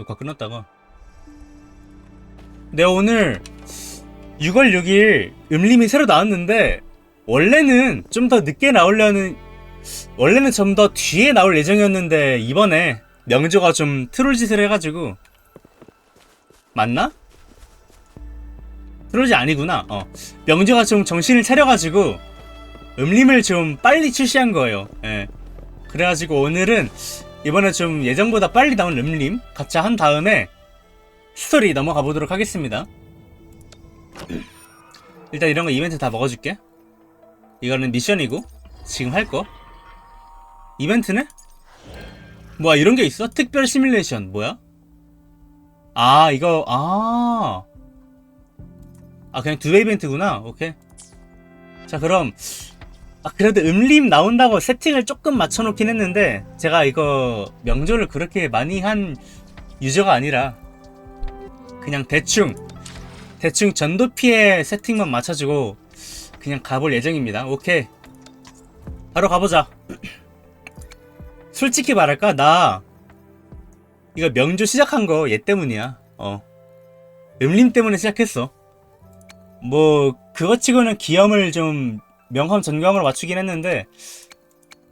녹화 끝났다가 내가 오늘 6월 6일 음림이 새로 나왔는데 원래는 좀 더 늦게 나오려는 원래는 좀 더 뒤에 나올 예정이었는데 이번에 명조가 좀 트롤 짓을 해가지고 맞나? 트롤이 아니구나. 어 명조가 좀 정신을 차려가지고 음림을 좀 빨리 출시한 거예요. 예. 그래가지고 오늘은 이번에 좀 예정보다 빨리 나온 음림 같이 한 다음에 스토리 넘어가 보도록 하겠습니다. 일단 이런 거 이벤트 다 먹어줄게. 이거는 미션이고 지금 할 거. 이벤트네? 뭐야 이런 게 있어? 특별 시뮬레이션 뭐야? 아 이거 아. 아 그냥 두 배 이벤트구나. 오케이. 자 그럼 아 그래도 음림 나온다고 세팅을 조금 맞춰놓긴 했는데 제가 이거 명조를 그렇게 많이 한 유저가 아니라 그냥 대충 대충 전도 피해 세팅만 맞춰주고 그냥 가볼 예정입니다. 오케이. 바로 가보자. 솔직히 말할까? 나 이거 명조 시작한 거 얘 때문이야. 어. 음림 때문에 시작했어. 뭐 그거 치고는 기염을 좀 명함 전경으로 맞추긴 했는데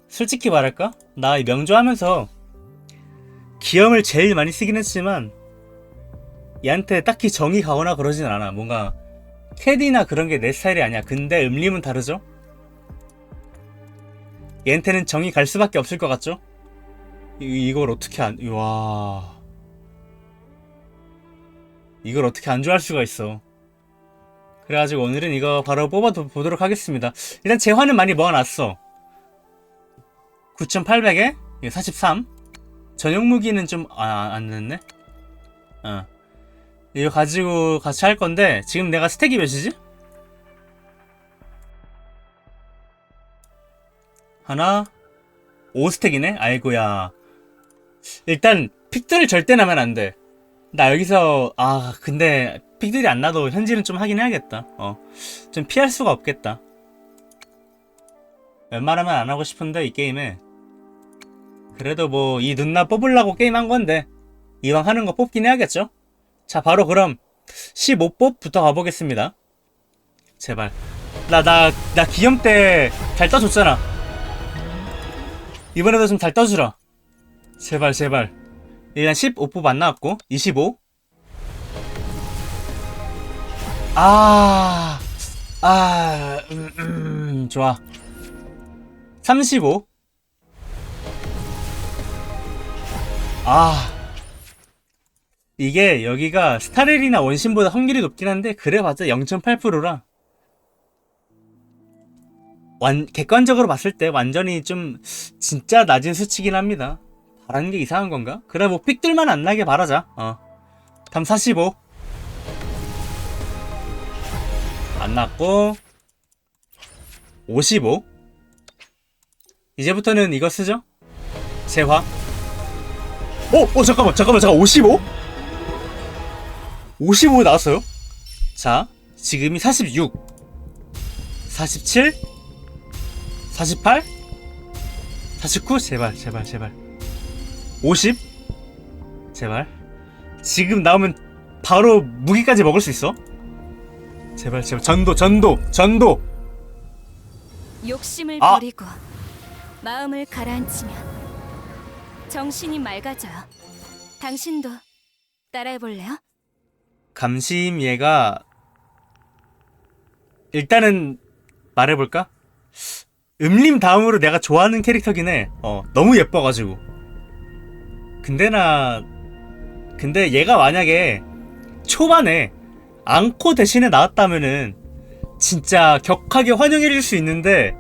솔직히 말할까? 나이 명조 하면서 기염을 제일 많이 쓰긴 했지만 얘한테 딱히 정이 가거나 그러진 않아. 뭔가 캐디나 그런 게 내 스타일이 아니야. 근데 음림은 다르죠? 얘한테는 정이 갈 수밖에 없을 것 같죠? 이, 이걸 어떻게 안, 와. 이걸 어떻게 안 좋아할 수가 있어. 그래가지고 오늘은 이거 바로 뽑아 보도록 하겠습니다. 일단 재화는 많이 모아놨어. 9800에 43. 전용 무기는 좀, 아, 안 됐네? 어. 이거 가지고 같이 할 건데, 지금 내가 스택이 몇이지? 하나, 5스택이네? 아이고야. 일단, 픽들을 절대 나면 안 돼. 나 여기서, 아, 근데, 픽들이 안 나도 현질은 좀 하긴 해야겠다. 어. 좀 피할 수가 없겠다. 웬만하면 안 하고 싶은데, 이 게임에. 그래도 뭐, 이 눈나 뽑으려고 게임한 건데, 이왕 하는 거 뽑긴 해야겠죠? 자, 바로 그럼 15뽑부터 가보겠습니다. 제발. 나, 나, 나 기염 때 잘 떠줬잖아. 이번에도 좀 잘 떠주라. 제발, 제발. 일단 15뽑 안 나왔고, 25. 아, 아, 음, 음, 좋아. 35. 아. 이게 여기가 스타렐이나 원신보다 확률이 높긴 한데 그래봤자 0.8%라 완 객관적으로 봤을 때 완전히 좀 진짜 낮은 수치긴 합니다. 바라는 게 이상한 건가? 그래 뭐 픽들만 안 나게 바라자. 어. 다음 45. 안 났고 55. 이제부터는 이거 쓰죠? 재화. 오, 오 잠깐만, 잠깐만, 잠깐 55? 55 나왔어요? 자, 지금이 46, 47, 48, 49, 제발, 제발, 제발. 50, 제발. 지금 나오면 바로 무기까지 먹을 수 있어? 제발, 제발. 전도, 전도, 전도! 욕심을 아! 버리고 마음을 가라앉히면 정신이 맑아져요. 당신도 따라해 볼래요? 감심 얘가 일단은 말해볼까? 음림 다음으로 내가 좋아하는 캐릭터긴 해. 어, 너무 예뻐가지고. 근데 나, 근데 얘가 만약에 초반에 앙코 대신에 나왔다면은 진짜 격하게 환영해줄 수 있는데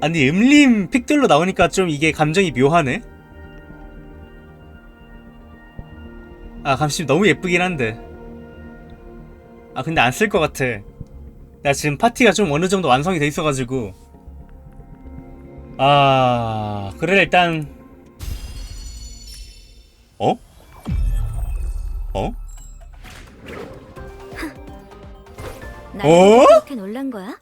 아니 음림 픽들로 나오니까 좀 이게 감정이 묘하네. 아 감심 너무 예쁘긴 한데 아 근데 안 쓸 것 같아 나 지금 파티가 좀 어느 정도 완성이 돼 있어가지고 아 그래 일단 어? 어? 어? 그렇게 놀란 거야?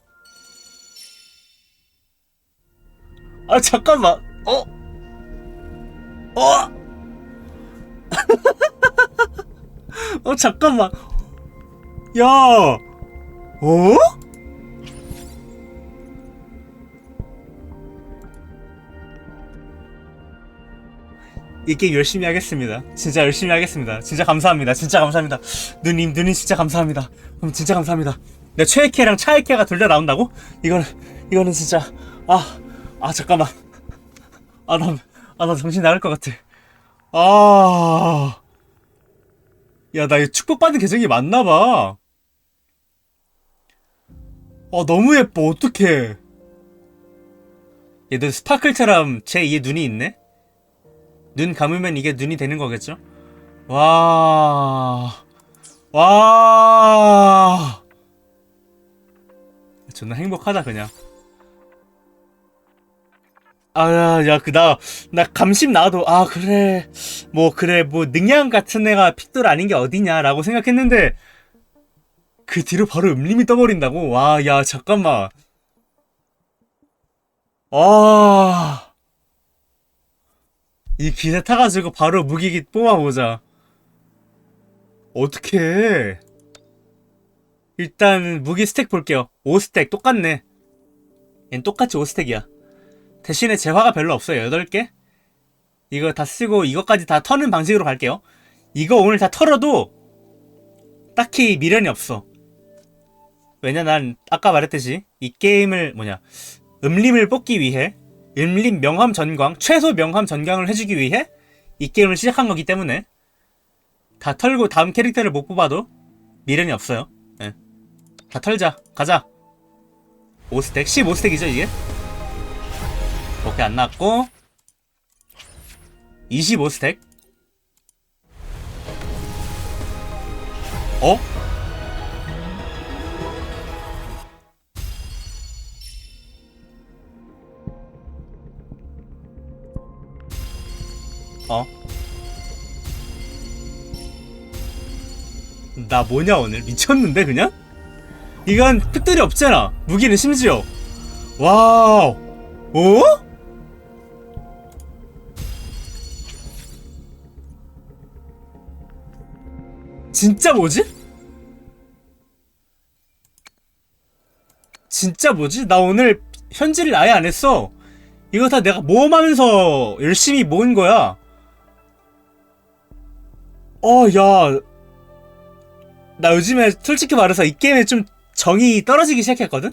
아 잠깐만 어? 어? 어 잠깐만 야 어? 이 게임 열심히 하겠습니다. 진짜 열심히 하겠습니다. 진짜 감사합니다. 진짜 감사합니다. 누님, 누님 진짜 감사합니다. 그럼 진짜 감사합니다. 내 최애캐랑 차애캐가 둘 다 나온다고? 이거는, 이거는 진짜, 아, 아, 잠깐만. 아, 나, 아, 나 정신 나갈 것 같아. 아. 야, 나 이거 축복받은 계정이 맞나 봐. 아, 너무 예뻐. 어떡해. 얘도 스파클처럼 제2의 눈이 있네? 눈 감으면 이게 눈이 되는 거겠죠? 와. 와. 존나 행복하다, 그냥. 아, 야, 야, 그, 나, 나 감심 나와도, 아, 그래. 뭐, 그래, 뭐, 능양 같은 애가 핏돌 아닌 게 어디냐라고 생각했는데, 그 뒤로 바로 음림이 떠버린다고? 와, 야, 잠깐만. 아. 이 기세 타가지고 바로 무기기 뽑아보자. 어떻게 일단 무기 스택 볼게요. 5스택 똑같네. 얜 똑같이 5스택이야. 대신에 재화가 별로 없어요. 8개? 이거 다 쓰고 이것까지 다 터는 방식으로 갈게요. 이거 오늘 다 털어도 딱히 미련이 없어. 왜냐 난 아까 말했듯이 이 게임을 뭐냐 음림을 뽑기 위해 음림 명함 전광 최소 명함 전광을 해주기 위해 이 게임을 시작한 거기 때문에 다 털고 다음 캐릭터를 못 뽑아도 미련이 없어요. 예. 다 털자. 가자. 5스택 15스택이죠 이게? 오케이 안 나왔고 25스택 어? 어? 나 뭐냐 오늘 미쳤는데 그냥? 이건 핏들이 없잖아 무기는 심지어 와우 어? 진짜 뭐지? 진짜 뭐지? 나 오늘 현질을 아예 안 했어. 이거 다 내가 모험하면서 열심히 모은 거야. 어, 야. 나 요즘에 솔직히 말해서 이 게임에 좀 정이 떨어지기 시작했거든?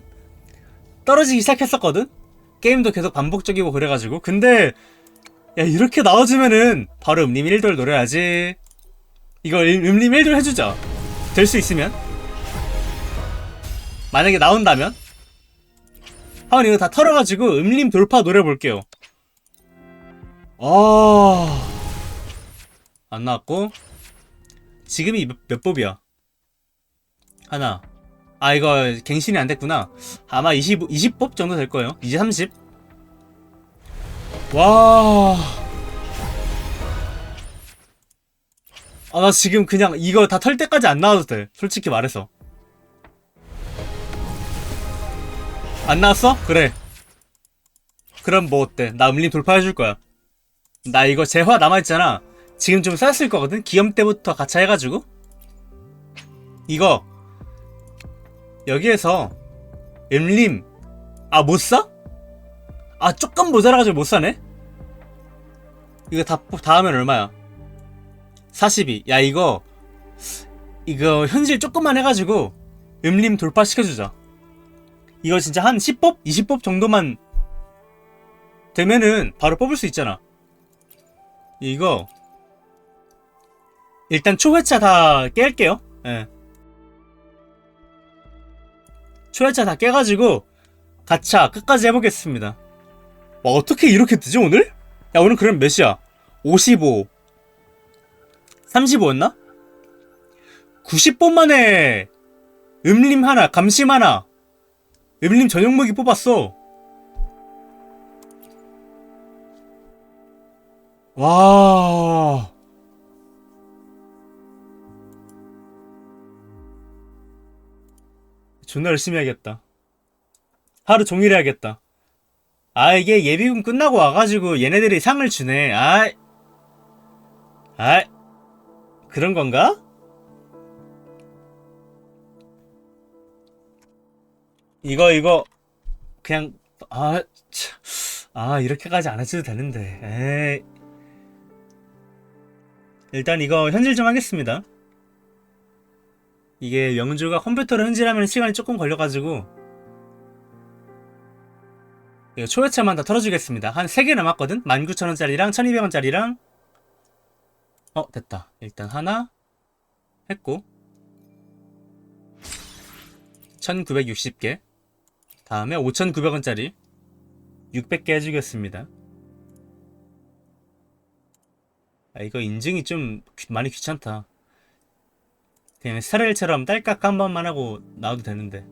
떨어지기 시작했었거든? 게임도 계속 반복적이고 그래가지고. 근데, 야, 이렇게 나와주면은 바로 음림 1돌 노려야지. 이거 음- 음림 1돌 해주자. 될 수 있으면. 만약에 나온다면. 한번 이거 다 털어가지고 음림 돌파 노려볼게요. 아. 안 나왔고. 지금이 몇, 몇 법이야? 하나. 아, 이거 갱신이 안 됐구나. 아마 20, 20법 정도 될 거예요. 이제 30. 와. 아, 나 지금 그냥 이거 다 털 때까지 안 나와도 돼. 솔직히 말해서. 안 나왔어? 그래. 그럼 뭐 어때? 나 음림 돌파해줄 거야. 나 이거 재화 남아있잖아. 지금 좀 쌓였을 거거든? 기염 때부터 가차 해가지고. 이거. 여기에서. 음림. 아, 못 사? 아, 조금 모자라가지고 못 사네? 이거 다, 다 하면 얼마야? 42. 야, 이거. 이거 현질 조금만 해가지고. 음림 돌파시켜주자. 이거 진짜 한 10법? 20법 정도만 되면은 바로 뽑을 수 있잖아. 이거 일단 초회차 다 깰게요. 예. 초회차 다 깨가지고 가차 끝까지 해보겠습니다. 와 어떻게 이렇게 뜨지 오늘? 야 오늘 그럼 몇이야? 55 35였나? 90번 만에 음림 하나 감심 하나 음림 전용 무기 뽑았어. 와. 존나 열심히 해야겠다. 하루 종일 해야겠다. 아, 이게 예비군 끝나고 와가지고 얘네들이 상을 주네. 아이. 아이. 그런 건가? 이거 이거 그냥 아, 참. 아 이렇게까지 안 해줘도 되는데 에이. 일단 이거 현질 좀 하겠습니다 이게 명주가 컴퓨터로 현질하면 시간이 조금 걸려가지고 초회차만 다 털어주겠습니다 한 3개 남았거든 19,000원짜리랑 1,200원짜리랑 어 됐다 일단 하나 했고 1960개 다음에 5,900원짜리 600개 해주겠습니다. 아, 이거 인증이 좀 귀- 많이 귀찮다. 그냥 스타일처럼 딸깍 한 번만 하고 나와도 되는데.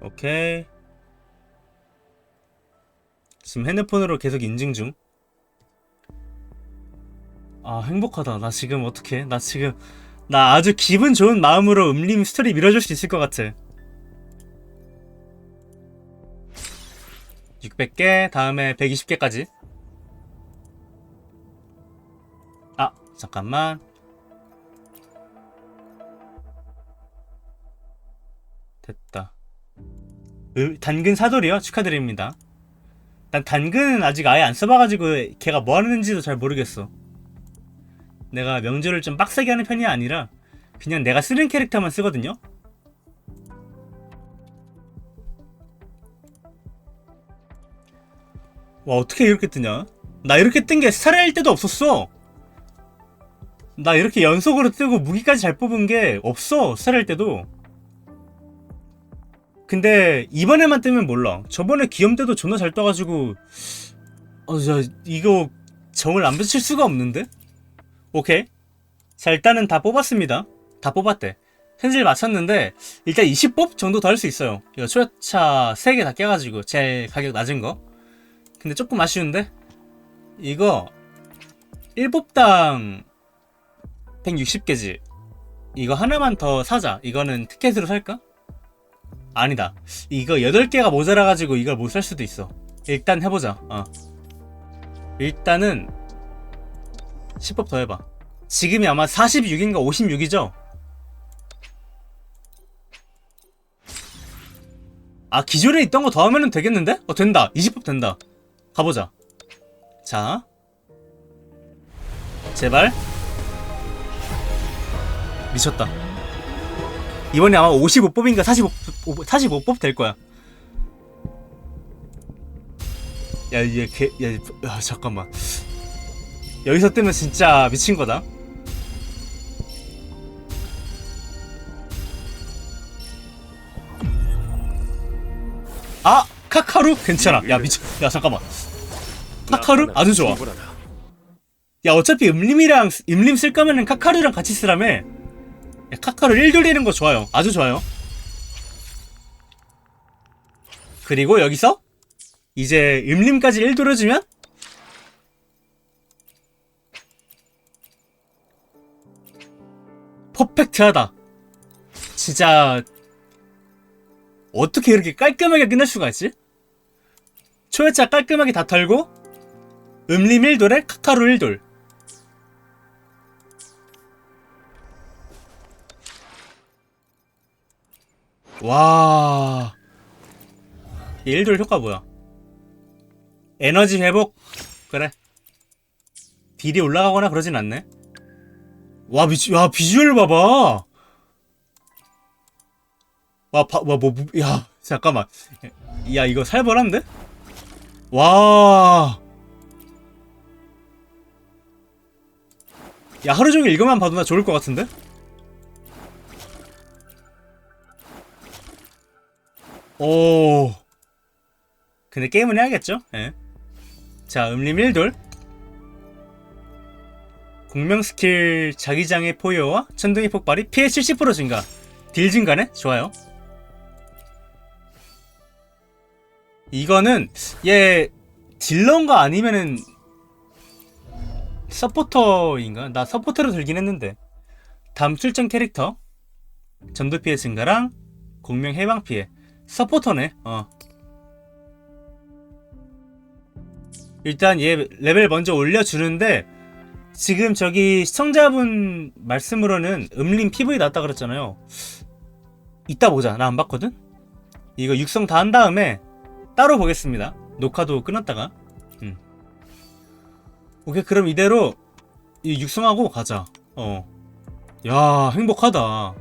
오케이. 지금 핸드폰으로 계속 인증 중. 아 행복하다 나 지금 어떡해 나 지금 나 아주 기분 좋은 마음으로 음림 스토리 밀어줄 수 있을 것 같아 600개 다음에 120개까지. 아 잠깐만. 됐다. 으, 단근 사돌이요? 축하드립니다. 난 단근은 아직 아예 안 써봐가지고 걔가 뭐 하는지도 잘 모르겠어. 내가 명주를 좀 빡세게 하는 편이 아니라 그냥 내가 쓰는 캐릭터만 쓰거든요. 와 어떻게 이렇게 뜨냐? 나 이렇게 뜬 게 스타일 때도 없었어. 나 이렇게 연속으로 뜨고 무기까지 잘 뽑은 게 없어 스타일 때도. 근데 이번에만 뜨면 몰라. 저번에 기염 때도 존나 잘 떠가지고 어, 저 이거 정을 안 붙일 수가 없는데? 오케이. 자, 일단은 다 뽑았습니다. 다 뽑았대. 현질 맞췄는데, 일단 20뽑 정도 더 할 수 있어요. 이거 초야차 3개 다 깨가지고, 제일 가격 낮은 거. 근데 조금 아쉬운데? 이거, 1뽑당 160개지. 이거 하나만 더 사자. 이거는 티켓으로 살까? 아니다. 이거 8개가 모자라가지고 이걸 못 살 수도 있어. 일단 해보자. 어. 일단은, 10법 더 해봐. 지금이 아마 46인가 56이죠? 아, 기존에 있던 거 더 하면 되겠는데? 어, 된다. 20법 된다. 가보자. 자. 제발. 미쳤다. 이번에 아마 55법인가 45, 45법 될 거야. 야, 얘 개, 야, 야, 잠깐만. 여기서 뜨면 진짜 미친 거다. 카카루 괜찮아. 야 미친. 야 잠깐만. 카카루 아주 좋아. 야 어차피 음림이랑 음림 쓸 거면은 카카루랑 같이 쓰라며. 야, 카카루 1 돌리는 거 좋아요. 아주 좋아요. 그리고 여기서 이제 음림까지 1 돌려주면 퍼펙트하다. 진짜 어떻게 이렇게 깔끔하게 끝낼 수가 있지? 초회차 깔끔하게 다 털고 음림 1돌에 카카루 1돌 와 1돌 효과 뭐야 에너지 회복 그래 딜이 올라가거나 그러진 않네 와, 미, 야, 비주얼 봐봐. 와, 바, 와, 뭐, 뭐, 야, 잠깐만. 야, 이거 살벌한데? 와. 야, 하루 종일 이거만 봐도 나 좋을 것 같은데? 오. 근데 게임은 해야겠죠? 예. 자, 음림 1돌. 공명 스킬 자기장의 포효와 천둥의 폭발이 피해 70% 증가 딜 증가네? 좋아요 이거는 얘 딜러인가 아니면은 서포터인가? 나 서포터로 들긴 했는데 다음 출전 캐릭터 전도 피해 증가랑 공명 해방 피해 서포터네 어 일단 얘 레벨 먼저 올려주는데 지금 저기 시청자분 말씀으로는 음림 PV 났다 그랬잖아요. 이따 보자. 나 안 봤거든? 이거 육성 다 한 다음에 따로 보겠습니다. 녹화도 끊었다가. 음. 오케이, 그럼 이대로 이 육성하고 가자. 어. 야, 행복하다.